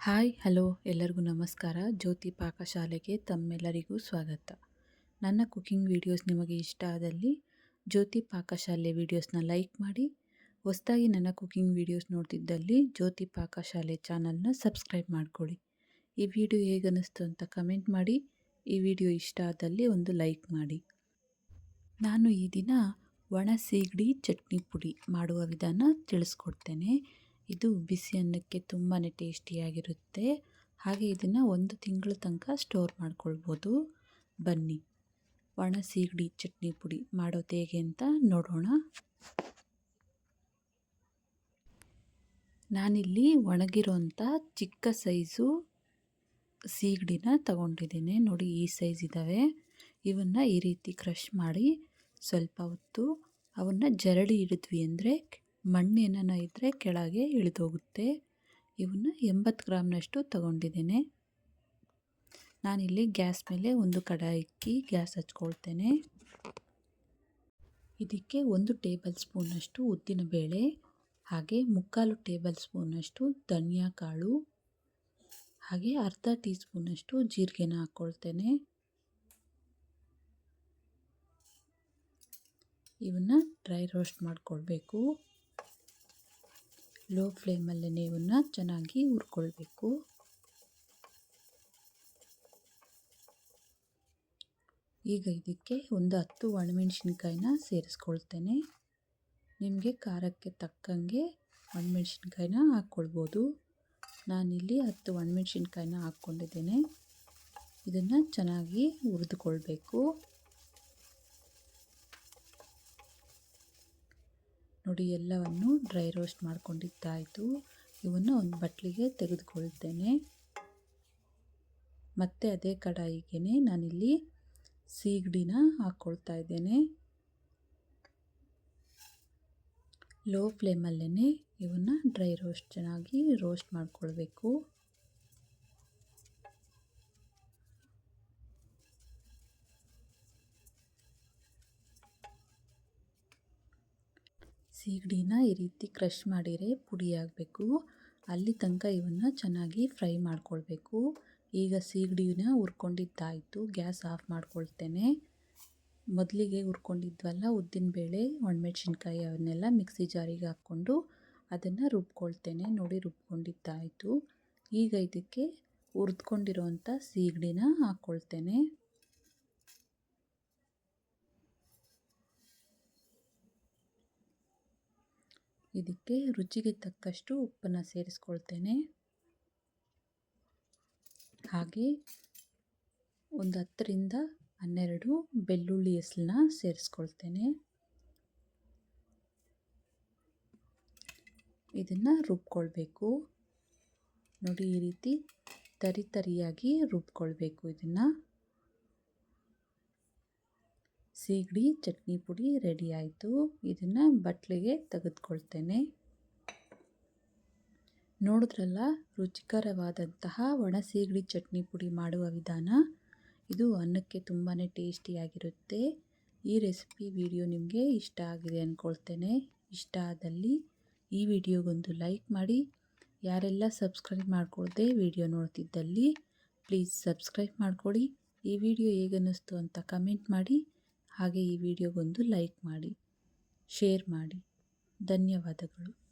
Hi, hello, ಎಲ್ಲರಿಗೂ ನಮಸ್ಕಾರ. ಜ್ಯೋತಿ ಪಾಕಶಾಲೆಗೆ ತಮ್ಮೆಲ್ಲರಿಗೂ ಸ್ವಾಗತ. ನನ್ನ ಕುಕಿಂಗ್ ವಿಡಿಯೋಸ್ ನಿಮಗೆ ಇಷ್ಟ ಆದಲ್ಲಿ ಜ್ಯೋತಿ ಪಾಕಶಾಲೆ ವೀಡಿಯೋಸ್ನ ಲೈಕ್ ಮಾಡಿ. ಹೊಸದಾಗಿ ನನ್ನ ಕುಕಿಂಗ್ ವಿಡಿಯೋಸ್ ನೋಡ್ತಿದ್ದಲ್ಲಿ ಜ್ಯೋತಿ ಪಾಕಶಾಲೆ ಚಾನಲ್ನ ಸಬ್ಸ್ಕ್ರೈಬ್ ಮಾಡ್ಕೊಳ್ಳಿ. ಈ ವಿಡಿಯೋ ಹೇಗನ್ನಿಸ್ತು ಅಂತ ಕಮೆಂಟ್ ಮಾಡಿ. ಈ ವಿಡಿಯೋ ಇಷ್ಟ ಆದಲ್ಲಿ ಒಂದು ಲೈಕ್ ಮಾಡಿ. ನಾನು ಈ ದಿನ ಒಣ ಸೀಗಡಿ ಚಟ್ನಿ ಪುಡಿ ಮಾಡುವ ವಿಧಾನ ತಿಳಿಸ್ಕೊಡ್ತೇನೆ. ಇದು ಬಿಸಿ ಅನ್ನಕ್ಕೆ ತುಂಬಾ ಟೇಸ್ಟಿಯಾಗಿರುತ್ತೆ. ಹಾಗೆ ಇದನ್ನು ಒಂದು ತಿಂಗಳ ತನಕ ಸ್ಟೋರ್ ಮಾಡ್ಕೊಳ್ಬೋದು. ಬನ್ನಿ. ಒಣ ಸೀಗಡಿ, ಚಟ್ನಿ ಪುಡಿ ಮಾಡೋದು ಹೇಗೆ ಅಂತ ನೋಡೋಣ. ನಾನಿಲ್ಲಿ ಒಣಗಿರೋಂಥ ಚಿಕ್ಕ ಸೈಜು ಸೀಗಡಿನ ತಗೊಂಡಿದ್ದೇನೆ. ನೋಡಿ ಈ ಸೈಜ್ ಇದ್ದಾವೆ ಇವನ್ನು ಈ ರೀತಿ ಕ್ರಷ್ ಮಾಡಿ ಸ್ವಲ್ಪ ಹೊತ್ತು ಅವನ್ನು ಜರಡಿ ಹಿಡಿದ್ವಿ ಅಂದರೆ ಮಣ್ಣೇನ ಇದ್ದರೆ ಕೆಳಗೆ ಇಳಿದೋಗುತ್ತೆ. ಇವನ್ನ ಎಂಬತ್ತು ಗ್ರಾಮ್ನಷ್ಟು ತಗೊಂಡಿದ್ದೇನೆ. ನಾನಿಲ್ಲಿ ಗ್ಯಾಸ್ ಮೇಲೆ ಒಂದು ಕಡಾಯಿ ಇಕ್ಕಿ ಗ್ಯಾಸ್ ಹಚ್ಕೊಳ್ತೇನೆ. ಇದಕ್ಕೆ ಒಂದು ಟೇಬಲ್ ಸ್ಪೂನಷ್ಟು ಉದ್ದಿನ ಬೇಳೆ, ಹಾಗೆ ಮುಕ್ಕಾಲು ಟೇಬಲ್ ಸ್ಪೂನಷ್ಟು ಧನಿಯಾ ಕಾಳು, ಹಾಗೆ ಅರ್ಧ ಟೀ ಸ್ಪೂನಷ್ಟು ಜೀರಿಗೆನ ಹಾಕ್ಕೊಳ್ತೇನೆ ಇವನ್ನು ಡ್ರೈ ರೋಸ್ಟ್ ಮಾಡಿಕೊಳ್ಬೇಕು. ಲೋ ಫ್ಲೇಮಲ್ಲೇ ಇವನ್ನ ಚೆನ್ನಾಗಿ ಹುರ್ಕೊಳ್ಬೇಕು. ಈಗ ಇದಕ್ಕೆ ಒಂದು ಹತ್ತು ಒಣಮೆಣ್ಸಿನ್ಕಾಯಿನ ಸೇರಿಸ್ಕೊಳ್ತೇನೆ. ನಿಮಗೆ ಖಾರಕ್ಕೆ ತಕ್ಕಂಗೆ ಒಣಮೆಣ್ಸಿನ್ಕಾಯಿನ ಹಾಕ್ಕೊಳ್ಬೋದು. ನಾನಿಲ್ಲಿ ಹತ್ತು ಒಣಮೆಣ್ಸಿನ್ಕಾಯಿನ ಹಾಕ್ಕೊಂಡಿದ್ದೇನೆ. ಇದನ್ನು ಚೆನ್ನಾಗಿ ಹುರಿದುಕೊಳ್ಬೇಕು. ನೋಡಿ, ಎಲ್ಲವನ್ನು ಡ್ರೈ ರೋಸ್ಟ್ ಮಾಡ್ಕೊಂಡಿದ್ದಾಯಿತು. ಇವನ್ನು ಒಂದು ಬಟ್ಲಿಗೆ ತೆಗೆದುಕೊಳ್ತೇನೆ. ಮತ್ತು ಅದೇ ಕಡಾಯಿಗೆ ನಾನಿಲ್ಲಿ ಸೀಗಡಿನ ಹಾಕ್ಕೊಳ್ತಾ ಇದ್ದೇನೆ. ಲೋ ಫ್ಲೇಮಲ್ಲೇ ಇವನ್ನು ಡ್ರೈ ರೋಸ್ಟ್ ಚೆನ್ನಾಗಿ ರೋಸ್ಟ್ ಮಾಡಿಕೊಳ್ಬೇಕು. ಸೀಗಡಿನ ಈ ರೀತಿ ಕ್ರಷ್ ಮಾಡಿದರೆ ಪುಡಿಯಾಗಬೇಕು ಅಲ್ಲಿ ತನಕ ಇವನ್ನು ಚೆನ್ನಾಗಿ ಫ್ರೈ ಮಾಡ್ಕೊಳ್ಬೇಕು. ಈಗ ಸೀಗಡಿನ ಹುರ್ಕೊಂಡಿದ್ದಾಯಿತು. Gas off ಮಾಡ್ಕೊಳ್ತೇನೆ. ಮೊದಲಿಗೆ ಹುರ್ಕೊಂಡಿದ್ವಲ್ಲ ಉದ್ದಿನಬೇಳೆ ಒಣಮೆಣ್ಸಿನ್ಕಾಯಿ ಅವನ್ನೆಲ್ಲ ಮಿಕ್ಸಿ ಜಾರಿಗೆ ಹಾಕ್ಕೊಂಡು ಅದನ್ನು ರುಬ್ಕೊಳ್ತೇನೆ. ನೋಡಿ ರುಬ್ಕೊಂಡಿದ್ದಾಯಿತು. ಈಗ ಇದಕ್ಕೆ ಹುರಿದ್ಕೊಂಡಿರೋವಂಥ ಸೀಗಡಿನ ಹಾಕ್ಕೊಳ್ತೇನೆ. ಇದಕ್ಕೆ ರುಚಿಗೆ ತಕ್ಕಷ್ಟು ಉಪ್ಪನ್ನು ಸೇರಿಸ್ಕೊಳ್ತೇನೆ. ಹಾಗೆ ಒಂದು ಹತ್ತರಿಂದ ಹನ್ನೆರಡು ಬೆಳ್ಳುಳ್ಳಿ ಹೆಸಲನ್ನ ಸೇರಿಸ್ಕೊಳ್ತೇನೆ. ಇದನ್ನು ರುಬ್ಕೊಳ್ಬೇಕು. ನೋಡಿ ಈ ರೀತಿ ತರಿ ತರಿಯಾಗಿ ರುಬ್ಕೊಳ್ಬೇಕು ಇದನ್ನು. ಸೀಗಡಿ ಚಟ್ನಿ ಪುಡಿ ರೆಡಿ ಆಯಿತು. ಇದನ್ನು ಬಟ್ಲಿಗೆ ತೆಗೆದುಕೊಳ್ತೇನೆ. ನೋಡಿದ್ರಲ್ಲ, ರುಚಿಕರವಾದಂತಹ ಒಣ ಸೀಗಡಿ ಚಟ್ನಿ ಪುಡಿ ಮಾಡುವ ವಿಧಾನ? ಇದು ಅನ್ನಕ್ಕೆ ತುಂಬಾ ಟೇಸ್ಟಿಯಾಗಿರುತ್ತೆ. ಈ ರೆಸಿಪಿ ವಿಡಿಯೋ ನಿಮಗೆ ಇಷ್ಟ ಆಗಿದೆ ಅಂದ್ಕೊಳ್ತೇನೆ ಇಷ್ಟ ಆದಲ್ಲಿ ಈ ವಿಡಿಯೋಗೊಂದು ಲೈಕ್ ಮಾಡಿ. ಯಾರೆಲ್ಲ ಸಬ್ಸ್ಕ್ರೈಬ್ ಮಾಡ್ಕೊಳ್ದೆ ವಿಡಿಯೋ ನೋಡ್ತಿದ್ದಲ್ಲಿ, ಪ್ಲೀಸ್ ಸಬ್ಸ್ಕ್ರೈಬ್ ಮಾಡಿಕೊಡಿ. ಈ ವಿಡಿಯೋ ಹೇಗನ್ನಿಸ್ತು ಅಂತ ಕಮೆಂಟ್ ಮಾಡಿ. ಹಾಗೆ ಈ ವಿಡಿಯೋಗೊಂದು ಲೈಕ್ ಮಾಡಿ ಶೇರ್ ಮಾಡಿ. ಧನ್ಯವಾದಗಳು.